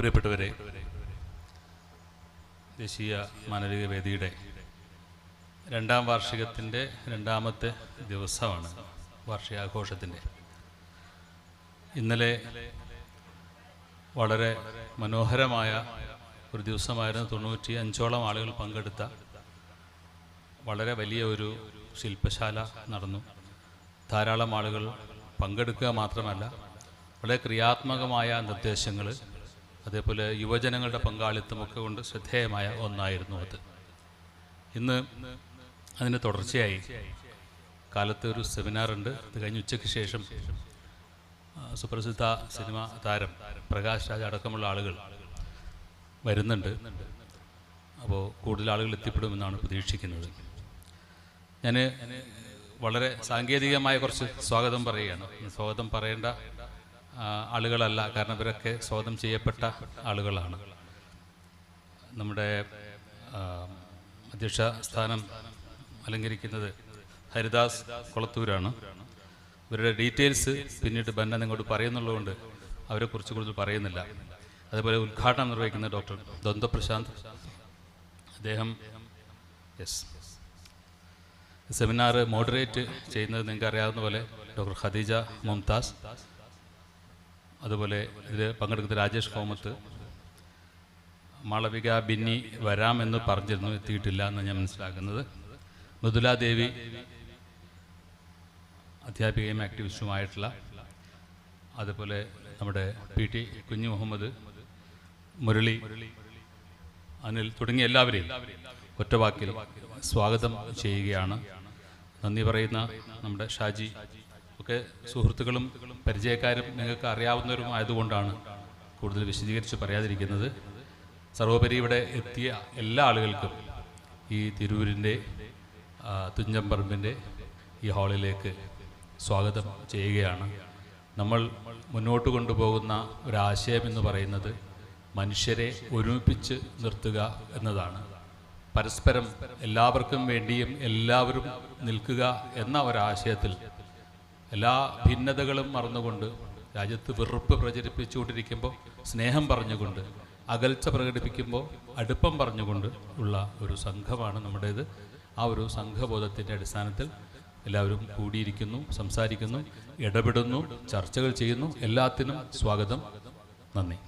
പ്രിയപ്പെട്ടവരെ ദേശീയ മാനവിക വേദിയുടെ രണ്ടാം വാർഷികത്തിന്റെ രണ്ടാമത്തെ ദിവസമാണ് വാർഷികാഘോഷത്തിന്റെ. ഇന്നലെ വളരെ മനോഹരമായ ഒരു ദിവസമായിരുന്നു. തൊണ്ണൂറ്റി അഞ്ചോളം ആളുകൾ പങ്കെടുത്ത വളരെ വലിയ ഒരു ശില്പശാല നടന്നു. ധാരാളം ആളുകൾ പങ്കെടുക്കുക മാത്രമല്ല വളരെ ക്രിയാത്മകമായ നിർദ്ദേശങ്ങൾ അതേപോലെ യുവജനങ്ങളുടെ പങ്കാളിത്തമൊക്കെ കൊണ്ട് ശ്രദ്ധേയമായ ഒന്നായിരുന്നു അത്. ഇന്ന് അതിന് തുടർച്ചയായി കാലത്ത് ഒരു സെമിനാറുണ്ട് അത് കഴിഞ്ഞ് ഉച്ചയ്ക്ക് ശേഷം സുപ്രസിദ്ധ സിനിമ താരം പ്രകാശ് രാജ് അടക്കമുള്ള ആളുകൾ വരുന്നുണ്ട്. അപ്പോൾ കൂടുതൽ ആളുകൾ എത്തിപ്പെടുമെന്നാണ് പ്രതീക്ഷിക്കുന്നത്. ഞാൻ വളരെ സാങ്കേതികമായ കുറച്ച് സ്വാഗതം പറയുകയാണ്. സ്വാഗതം പറയേണ്ട ആളുകളല്ല. കാരണം ഇവരൊക്കെ സ്വാഗതം ചെയ്യപ്പെട്ട ആളുകളാണ്. നമ്മുടെ അധ്യക്ഷ സ്ഥാനം അലങ്കരിക്കുന്നത് ഹരിദാസ് കൊളത്തൂരാണ്. ഇവരുടെ ഡീറ്റെയിൽസ് പിന്നീട് ബന്ന നിങ്ങോട്ട് പറയുന്നുള്ളതുകൊണ്ട് അവരെക്കുറിച്ച് കൂടുതൽ പറയുന്നില്ല. അതുപോലെ ഉദ്ഘാടനം നിർവഹിക്കുന്ന ഡോക്ടർ ദന്തപ്രശാന്ത് പ്രശാന്ത് അദ്ദേഹം യെസ് സെമിനാർ മോഡറേറ്റ് ചെയ്യുന്നത് നിങ്ങൾക്ക് അറിയാവുന്ന പോലെ ഡോക്ടർ ഖദീജ മുംതാസ്. അതുപോലെ ഇതിൽ പങ്കെടുക്കുന്ന രാജേഷ് കോമത്ത് മാളവിക ബിന്നി വരാമെന്ന് പറഞ്ഞിരുന്നു എത്തിയിട്ടില്ല എന്ന് ഞാൻ മനസ്സിലാക്കുന്നത്. മൃദുലാദേവി അധ്യാപികയും ആക്ടിവിസ്റ്റുമായിട്ടുള്ള അതുപോലെ നമ്മുടെ പി ടി കുഞ്ഞു മുഹമ്മദ് മുരളി അനിൽ തുടങ്ങിയ എല്ലാവരെയും ഒറ്റവാക്കിൽ സ്വാഗതം ചെയ്യുകയാണ്. നന്ദി പറയുന്ന നമ്മുടെ ഷാജി ഒക്കെ സുഹൃത്തുക്കളും പരിചയക്കാരും നിങ്ങൾക്ക് അറിയാവുന്നവരും ആയതുകൊണ്ടാണ് കൂടുതൽ വിശദീകരിച്ച് പറയാതിരിക്കുന്നത്. സർവോപരി ഇവിടെ എത്തിയ എല്ലാ ആളുകൾക്കും ഈ തിരൂരിന്റെ തുഞ്ചമ്പറമ്പിന്റെ ഈ ഹാളിലേക്ക് സ്വാഗതം ചെയ്യുകയാണ്. നമ്മൾ മുന്നോട്ട് കൊണ്ടുപോകുന്ന ഒരാശയം എന്ന് പറയുന്നത് മനുഷ്യരെ ഒരുമിപ്പിച്ച് നിർത്തുക എന്നതാണ്. പരസ്പരം എല്ലാവർക്കും വേണ്ടിയും എല്ലാവരും നിൽക്കുക എന്ന ഒരാശയത്തിൽ എല്ലാ ഭിന്നതകളും മറന്നുകൊണ്ട് രാജ്യത്ത് വെറുപ്പ് പ്രചരിപ്പിച്ചുകൊണ്ടിരിക്കുമ്പോൾ സ്നേഹം പറഞ്ഞുകൊണ്ട് അകൽച്ച പ്രകടിപ്പിക്കുമ്പോൾ അടുപ്പം പറഞ്ഞുകൊണ്ട് ഉള്ള ഒരു സംഘമാണ് നമ്മുടേത്. ആ ഒരു സംഘബോധത്തിന്റെ അടിസ്ഥാനത്തിൽ എല്ലാവരും കൂടിയിരിക്കുന്നു സംസാരിക്കുന്നു ഇടപെടുന്നു ചർച്ചകൾ ചെയ്യുന്നു. എല്ലാത്തിനും സ്വാഗതം. നന്ദി.